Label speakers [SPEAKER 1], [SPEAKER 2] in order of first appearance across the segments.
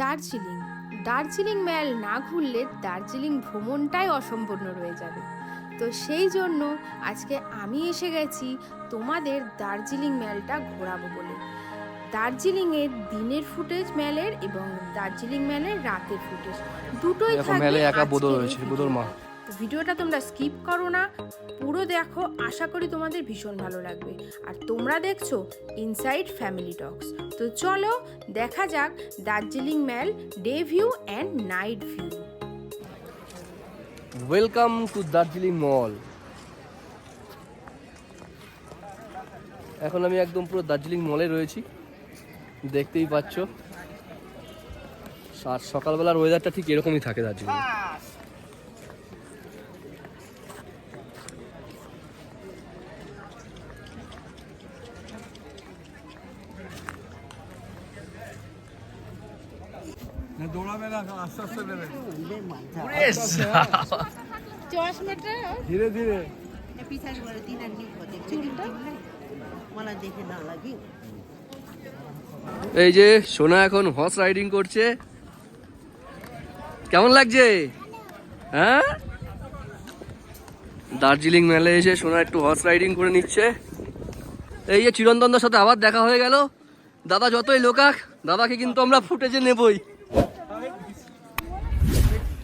[SPEAKER 1] দার্জিলিং। দার্জিলিং ম্যাল না ঘুরলে দার্জিলিং ভ্রমণটাই অসম্পূর্ণ রয়ে যাবে। তো সেই জন্য আজকে আমি এসে গেছি তোমাদের দার্জিলিং ম্যালটা ঘোরাবো বলে। দার্জিলিংয়ের দিনের ফুটেজ ম্যালের এবং দার্জিলিং ম্যালের রাতের ফুটেজ। দুটোই থাকবে
[SPEAKER 2] মেলে একা বদল রয়েছে বোদল মা।
[SPEAKER 1] ভিডিওটা তোমরা স্কিপ করো না, পুরো দেখো, আশা করি তোমাদের ভীষণ ভালো লাগবে। আর তোমরা দেখছ ইনসাইড ফ্যামিলি টক্স তো চলো, দেখা যাক Darjeeling mall day view and night view.
[SPEAKER 2] Welcome to Darjeeling mall. এখন আমি একদম পুরো দার্জিলিং মলে রয়েছি। দেখতেই পাচ্ছ, আর সকালবেলার ওয়েদারটা ঠিক এরকমই থাকে দার্জিলিং
[SPEAKER 3] দৌড়াবে না আস্তে আস্তে ধীরে ধীরে
[SPEAKER 2] এই যে সোনা এখন হর্স রাইডিং করছে। কেমন লাগছে? হ্যাঁ? দার্জিলিং মেলে এসে সোনা একটু হর্স রাইডিং করে নিচ্ছে। এই যে চিরন্তনদার সাথে আবার দেখা হয়ে গেল। দাদা যতই লোকাক, দাদাকে কিন্তু আমরা ফুটেজে নেবই।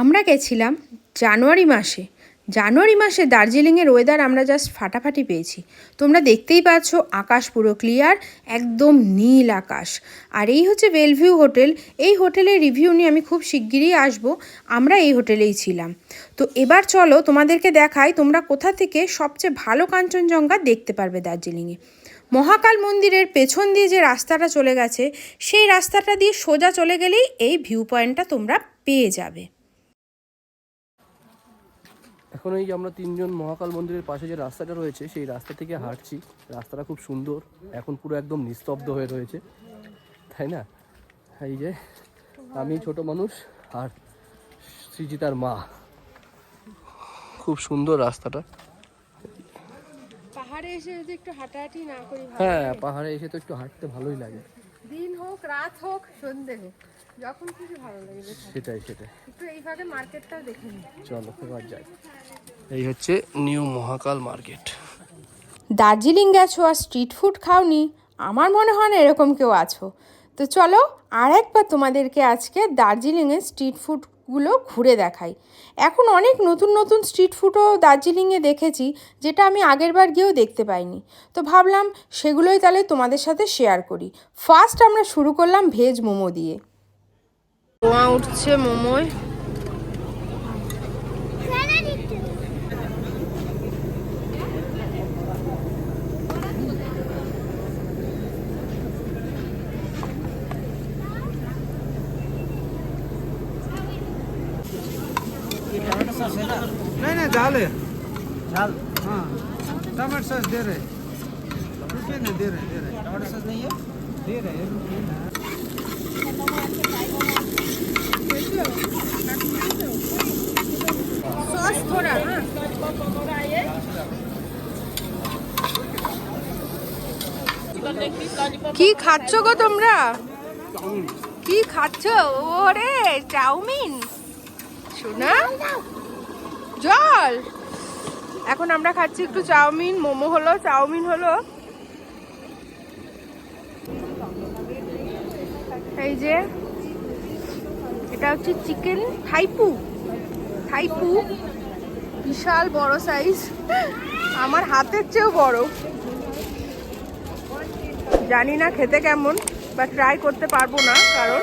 [SPEAKER 1] আমরা গেছিলাম জানুয়ারি মাসে। জানুয়ারি মাসে দার্জিলিংয়ের ওয়েদার আমরা জাস্ট ফাটাফাটি পেয়েছি। তোমরা দেখতেই পাচ্ছ আকাশ পুরো ক্লিয়ার একদম নীল আকাশ। আর এই হচ্ছে বেলভিউ হোটেল এই হোটেলের রিভিউ নিয়ে আমি খুব শিগগিরই আসব। আমরা এই হোটেলেই ছিলাম। তো এবার চলো তোমাদেরকে দেখাই তোমরা কোথা থেকে সবচেয়ে ভালো কাঞ্চনজঙ্ঘা দেখতে পারবে দার্জিলিংয়ে। মহাকাল মন্দিরের পেছন দিয়ে যে রাস্তাটা চলে গেছে, সেই রাস্তাটা দিয়ে সোজা চলে গেলেই এই ভিউ পয়েন্টটা তোমরা পেয়ে যাবে।
[SPEAKER 2] এখন এই যে আমরা তিনজন মহাকাল মন্দিরের পাশে যে রাস্তাটা রয়েছে সেই রাস্তা থেকে হাঁটছি। রাস্তাটা খুব সুন্দর। এখন পুরো একদম নিস্তব্ধ হয়ে রয়েছে। তাই না? এই যে আমি ছোট মানুষ আর সৃজিতার মা। খুব সুন্দর রাস্তাটা।
[SPEAKER 1] পাহাড়ে এসে যদি একটু হাঁটাহাঁটি না করি
[SPEAKER 2] হ্যাঁ পাহাড়ে এসে তো একটু হাঁটতে ভালোই লাগে।
[SPEAKER 1] দিন হোক রাত হোক সন্ধে হোক। যখন কিছু ভালো লাগে
[SPEAKER 2] সেটাই সেটাই।
[SPEAKER 1] একটু মার্কেটটাও দেখে নিই।
[SPEAKER 2] চলো এবার যাই। এই হচ্ছে নিউ মহাকাল মার্কেট।
[SPEAKER 1] দার্জিলিং গেছো আর স্ট্রিট ফুড খাওনি? আমার মনে হয় না এরকম কেউ আছো। তো চলো আর একবার তোমাদেরকে আজকে দার্জিলিংয়ের স্ট্রিট ফুডগুলো ঘুরে দেখাই। এখন অনেক নতুন নতুন স্ট্রিট ফুডও দার্জিলিংয়ে দেখেছি যেটা আমি আগেরবার গিয়েও দেখতে পাইনি। তো ভাবলাম সেগুলোই তাহলে তোমাদের সাথে শেয়ার করি। ফার্স্ট আমরা শুরু করলাম ভেজ মোমো দিয়ে। ধোঁয়া উঠছে মোমোয়
[SPEAKER 3] नहीं नहीं झाल है झाल हाँ टमाटर सॉस दे रहे रुकिए ना दे रहे दे रहे टमाटर सॉस नहीं है दे रहे रुकिए
[SPEAKER 1] কি খাচ্ছ গো তোমরা? কি খাচ্ছ? ওরে, চাউমিন। শোনা? জল। এখন আমরা খাচ্ছি একটু চাউমিন, মোমো হলো, চাউমিন হলো। এই যে এটা হচ্ছে চিকেন থাইপু। থাইপু, বিশাল বড় সাইজ আমার হাতের চেয়েও বড়। জানি না খেতে কেমন, বা ট্রাই করতে পারব না, কারণ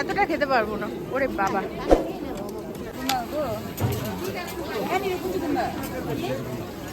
[SPEAKER 1] এতটা খেতে পারব না। ওরে বাবা।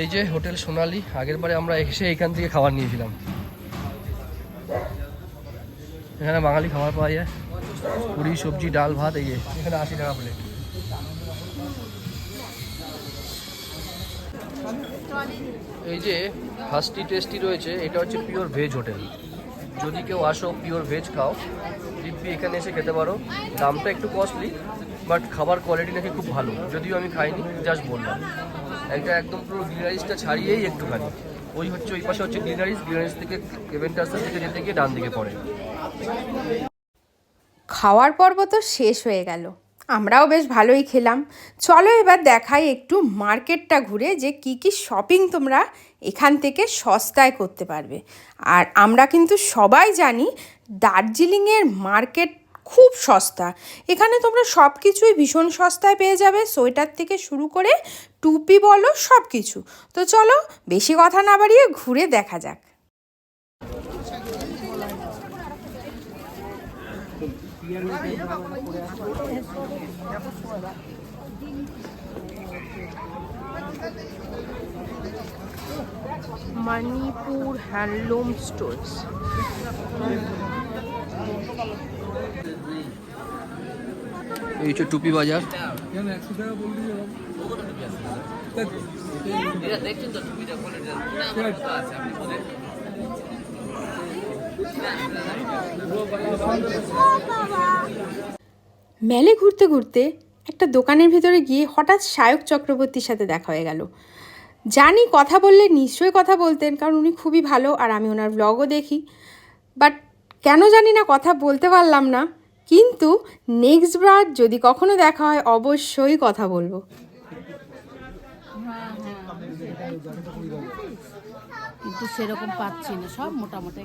[SPEAKER 2] এই যে হোটেল সোনালি, আগের বারে আমরা এসে এখান থেকে খাবার নিয়েছিলাম। এখানে বাঙালি খাবার পাওয়া যায়। পুরি, সবজি, ডাল, ভাত, এই যে, এখানে আশি টাকা প্লেট এই যে ফার্স্টি টেস্টি রয়েছে, এটা হচ্ছে পিওর ভেজ হোটেল যদি কেউ আসো পিওর ভেজ খাও, দিব্যি এখানে এসে খেতে পারো। দামটা একটু কস্টলি বাট খাবার কোয়ালিটি নাকি খুব ভালো। যদিও আমি খাইনি জাস্ট বললাম। একটা একদম পুরো গ্রিনারিসটা ছাড়িয়েই একটুখানি। ওই হচ্ছে, ওই পাশে হচ্ছে গ্রিনারিস গ্রিনারিস থেকে কেভেন্টাসের দিকে যেতে গিয়ে ডান দিকে পড়ে।
[SPEAKER 1] খাওয়ার পর্ব তো শেষ হয়ে গেল। আমরাও বেশ ভালোই খেলাম। চলো এবার দেখাই একটু মার্কেটটা ঘুরে যে কি কি শপিং তোমরা এখান থেকে সস্তায় করতে পারবে। আর আমরা কিন্তু সবাই জানি, দার্জিলিংয়ের মার্কেট খুব সস্তা। এখানে তোমরা সব কিছুই ভীষণ সস্তায় পেয়ে যাবে। সোয়েটার থেকে শুরু করে টুপি বলো সব কিছু তো চলো, বেশি কথা না বাড়িয়ে ঘুরে দেখা যাক। Manipur handloom stores.
[SPEAKER 2] এই হচ্ছে টুপি বাজার।
[SPEAKER 1] মেলে ঘুরতে ঘুরতে একটা দোকানের ভিতরে গিয়ে হঠাৎ সায়ক চক্রবর্তীর সাথে দেখা হয়ে গেল। জানি কথা বললে নিশ্চয়ই কথা বলতেন, কারণ উনি খুবই ভালো আর আমি ওনার ব্লগও দেখি। বাট কেন জানি না কথা বলতে পারলাম না। কিন্তু নেক্সট বার যদি কখনো দেখা হয়, অবশ্যই কথা বলব।
[SPEAKER 4] কিন্তু সেরকম পাচ্ছি না, সব মোটামুটি।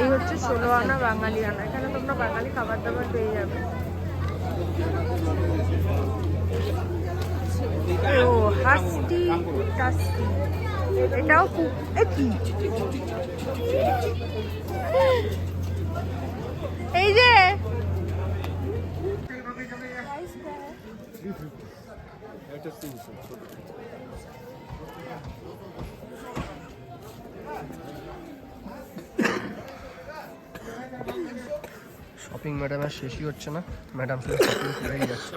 [SPEAKER 1] এই হচ্ছে ষোলো আনা বাঙালি আনা এখানে তোমরা বাঙালি খাবার দাবার পেয়ে যাবে। ও হাস্টি টাস্টি। এটাও খুব এ কি? এই যে!
[SPEAKER 2] শপিং ম্যাডাম আর শেষই হচ্ছে না। ম্যাডাম শুধু শপিং করেই যাচ্ছে।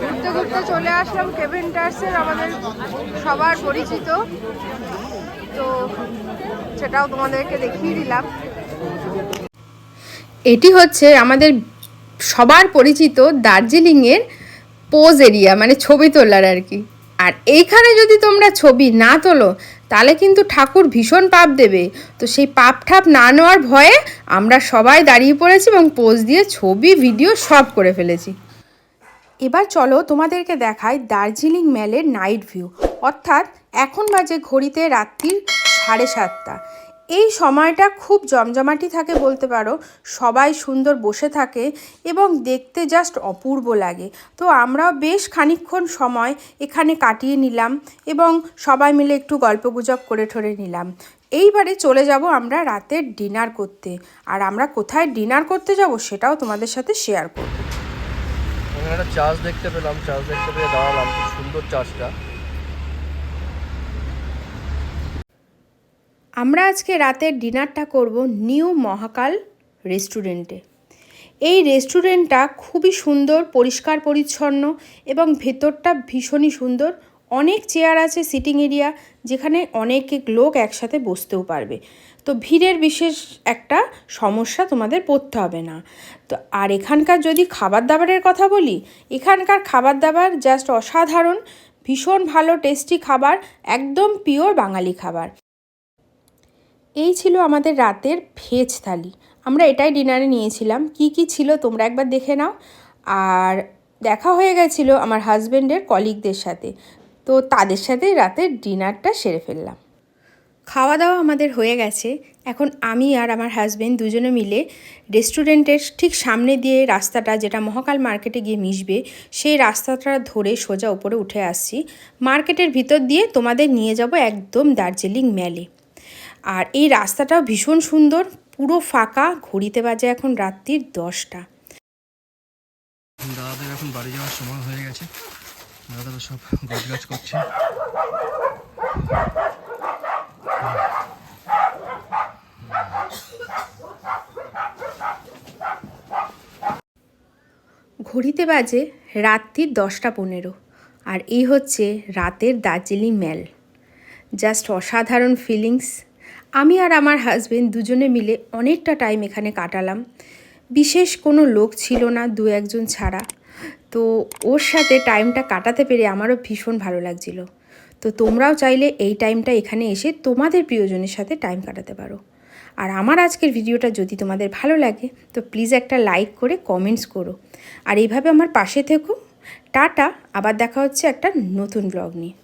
[SPEAKER 1] ঘুরতে ঘুরতে চলে আসলাম কেভিন টার্সের আমাদের সবার পরিচিত। তো সেটাও তোমাদেরকে দেখিয়ে দিলাম। এটি হচ্ছে আমাদের সবার পরিচিত দার্জিলিংয়ের পোজ এরিয়া মানে ছবি তোলার আর কি। আর এইখানে যদি তোমরা ছবি না তোলো তাহলে কিন্তু ঠাকুর ভীষণ পাপ দেবে। তো সেই পাপ ঠাপ না নেওয়ার ভয়ে আমরা সবাই দাঁড়িয়ে পড়েছি এবং পোজ দিয়ে ছবি, ভিডিও সব করে ফেলেছি। এবার চলো তোমাদেরকে দেখাই দার্জিলিং ম্যালের নাইট ভিউ। অর্থাৎ এখন বাজে ঘড়িতে রাত্রির সাড়ে সাতটা। এই সময়টা খুব জমজমাটি থাকে বলতে পারো। সবাই সুন্দর বসে থাকে এবং দেখতে জাস্ট অপূর্ব লাগে। তো আমরাও বেশ খানিকক্ষণ সময় এখানে কাটিয়ে নিলাম এবং সবাই মিলে একটু গল্পগুজব করে ঠরে নিলাম। এইবারে চলে যাব আমরা রাতের ডিনার করতে। আর আমরা কোথায় ডিনার করতে যাব সেটাও তোমাদের সাথে শেয়ার করব।
[SPEAKER 2] একটা চার্চ দেখতে পেলাম চার্চ দেখতে পেয়ে দাঁড়ালাম। সুন্দর চার্চটা
[SPEAKER 1] আমরা আজকে রাতের ডিনারটা করব নিউ মহাকাল রেস্টুরেন্টে। এই রেস্টুরেন্টটা খুবই সুন্দর, পরিষ্কার, পরিচ্ছন্ন এবং ভেতরটা ভীষণই সুন্দর। অনেক চেয়ার আছে, সিটিং এরিয়া, যেখানে অনেক লোক একসাথে বসতেও পারবে। তো ভিড়ের বিশেষ একটা সমস্যা তোমাদের পড়তে হবে না। তো আর এখানকার যদি খাবার দাবারের কথা বলি, এখানকার খাবার দাবার জাস্ট অসাধারণ, ভীষণ ভালো টেস্টি খাবার, একদম পিওর বাঙালি খাবার। এই ছিল আমাদের রাতের ভেজ থালি। আমরা এটাই ডিনারে নিয়েছিলাম। কি কি ছিল তোমরা একবার দেখে নাও। আর দেখা হয়ে গেছিল আমার হাজব্যান্ডের কলিগদের সাথে। তো তাদের সাথে রাতের ডিনারটা সেরে ফেললাম। খাওয়া দাওয়া আমাদের হয়ে গেছে। এখন আমি আর আমার হাজব্যান্ড দুজনে মিলে রেস্টুরেন্টের ঠিক সামনে দিয়ে রাস্তাটা, যেটা মহাকাল মার্কেটে গিয়ে মিশবে, সেই রাস্তাটা ধরে সোজা উপরে উঠে আসছি। মার্কেটের ভিতর দিয়ে তোমাদের নিয়ে যাব একদম দার্জিলিং ম্যালে আর এই রাস্তাটাও ভীষণ সুন্দর পুরো ফাঁকা ঘড়িতে বাজে এখন রাত্রির দশটা।
[SPEAKER 2] দাদাদের এখন বাড়ি যাওয়ার সময় হয়ে গেছে। দাদারা সব গাছ গাছ করছে।
[SPEAKER 1] ঘড়িতে বাজে রাত্রির দশটা পনেরো আর এই হচ্ছে রাতের দার্জিলিং ম্যাল জাস্ট অসাধারণ ফিলিংস আমি আর আমার হাজবেন্ড দুজনে মিলে অনেকটা টাইম এখানে কাটালাম। বিশেষ কোনো লোক ছিল না, দু একজন ছাড়া। তো ওর সাথে টাইমটা কাটাতে পেরে আমারও ভীষণ ভালো লাগছিল। তো তোমরাও চাইলে এই টাইমটা এখানে এসে তোমাদের প্রিয়জনের সাথে টাইম কাটাতে পারো। আর আমার আজকের ভিডিওটা যদি তোমাদের ভালো লাগে, তো প্লিজ একটা লাইক করে কমেন্টস করো। আর এইভাবে আমার পাশে থেকো। টাটা, আবার দেখা হচ্ছে একটা নতুন ব্লগ নিয়ে।